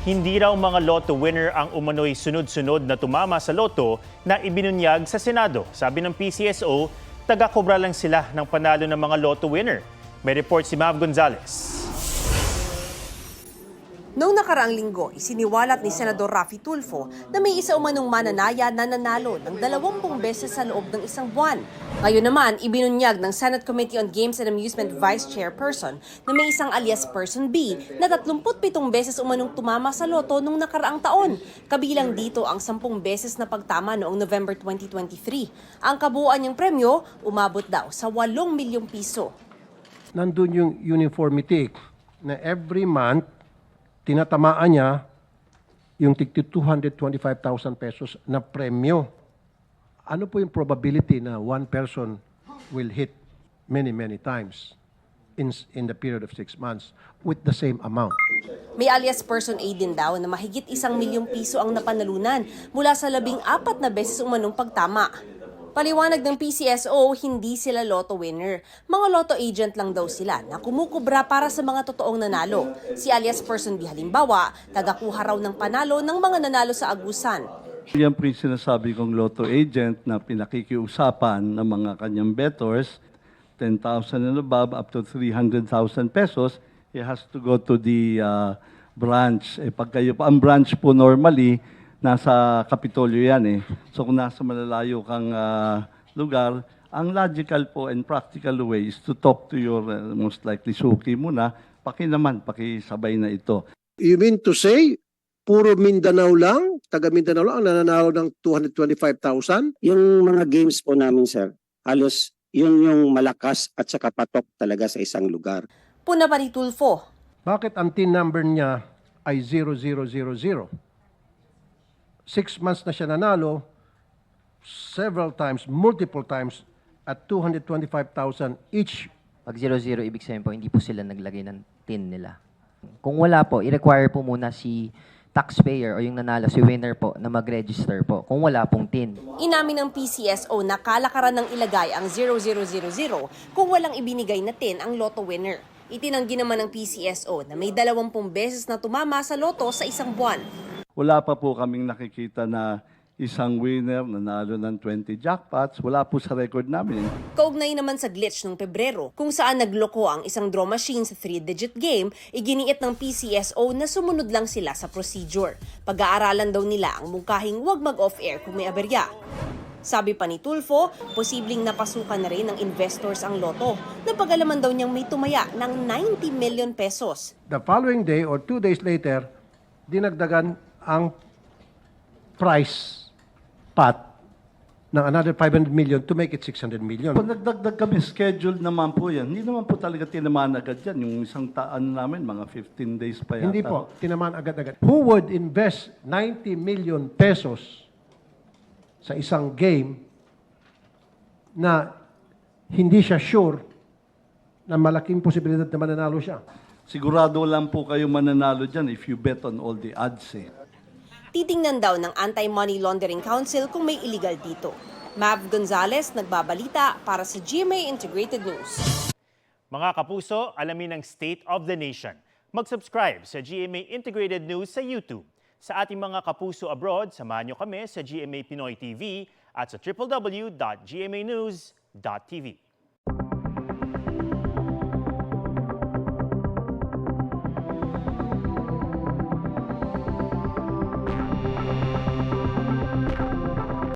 Hindi raw mga lotto winner ang umano'y sunod-sunod na tumama sa loto na ibinunyag sa Senado. Sabi ng PCSO, taga-kobra lang sila ng panalo ng mga lotto winner. May report si Mav Gonzalez. Noong nakaraang linggo, isiniwalat ni Senador Raffy Tulfo na may isa umanong mananaya na nanalo ng 20 beses sa loob ng isang buwan. Ngayon naman, ibinunyag ng Senate Committee on Games and Amusement Vice Chairperson na may isang alias Person B na 37 beses umanong tumama sa loto noong nakaraang taon. Kabilang dito ang 10 beses na pagtama noong November 2023. Ang kabuuan niyang premyo, umabot daw sa 8 milyong piso. nandun yung uniformity na every month, tinatamaan niya yung tigti 225,000 pesos na premyo. Ano po yung probability na one person will hit many, many times in, in the period of six months with the same amount? May alias person A din daw na mahigit isang milyong piso ang napanalunan mula sa labing apat na beses umanong pagtama. Paliwanag ng PCSO, hindi sila lotto winner. Mga lotto agent lang daw sila na kumukubra para sa mga totoong nanalo. Si alias person B halimbawa, tagakuha raw ng panalo ng mga nanalo sa agusan. Yan po yung sinasabi kong lotto agent na pinakikiusapan ng mga kanyang bettors, 10,000 and above up to 300,000 pesos, he has to go to the uh, branch. Eh, pag kayo pa, ang branch po normally, nasa Kapitolyo yan eh. So kung nasa malalayo kang uh, lugar, ang logical po and practical way is to talk to your uh, most likely suki muna, paki naman, pakisabay na ito. You mean to say, puro Mindanao lang, taga Mindanao lang ang nananalo ng 225,000? Yung mga games po namin, sir, halos yun yung malakas at saka patok talaga sa isang lugar. Puna pa ni Tulfo, Bakit ang TIN number niya ay 0000? Six months na siya nanalo, several times, multiple times, at 225,000 each Pag 00, ibig sabihin po, hindi po sila naglagay ng tin nila. Kung wala po, i-require po muna si taxpayer o yung nanalo, si winner po, na mag-register po. Kung wala pong tin. Inamin ng PCSO na kalakaran ng ilagay ang 0000 kung walang ibinigay na 10 ang lotto winner. Itinanggi naman ng PCSO na may 20 beses na tumama sa loto sa isang buwan. Wala pa po kaming nakikita na isang winner nanalo ng 20 jackpots. Wala po sa record namin. Kaugnay naman sa glitch noong Pebrero, kung saan nagloko ang isang draw machine sa three-digit game, iginiit ng PCSO na sumunod lang sila sa procedure. Pag-aaralan daw nila ang mungkahing huwag mag-off-air kung may aberya. Sabi pa ni Tulfo, posibleng napasukan na rin ng investors ang loto na pag-alaman daw niyang may tumaya ng 90 million pesos. the following day or two days later, dinagdagan ang price pot ng another 500 million to make it 600 million. Kung nagdagdag kami, schedule naman po yan. Hindi naman po talaga tinamaan agad yan. Yung isang taan namin, mga 15 days pa yata. Hindi po, tinamaan agad-agad. Who would invest 90 million pesos sa isang game na hindi siya sure na malaking posibilidad na mananalo siya? Sigurado lang po kayo mananalo dyan if you bet on all the odds eh. Titingnan daw ng Anti-Money Laundering Council kung may illegal dito. Mav Gonzalez, nagbabalita para sa GMA Integrated News. Mga kapuso, alamin ang State of the Nation. Mag-subscribe sa GMA Integrated News sa YouTube. Sa ating mga kapuso abroad, samahan nyo kami sa GMA Pinoy TV at sa www.gmanews.tv.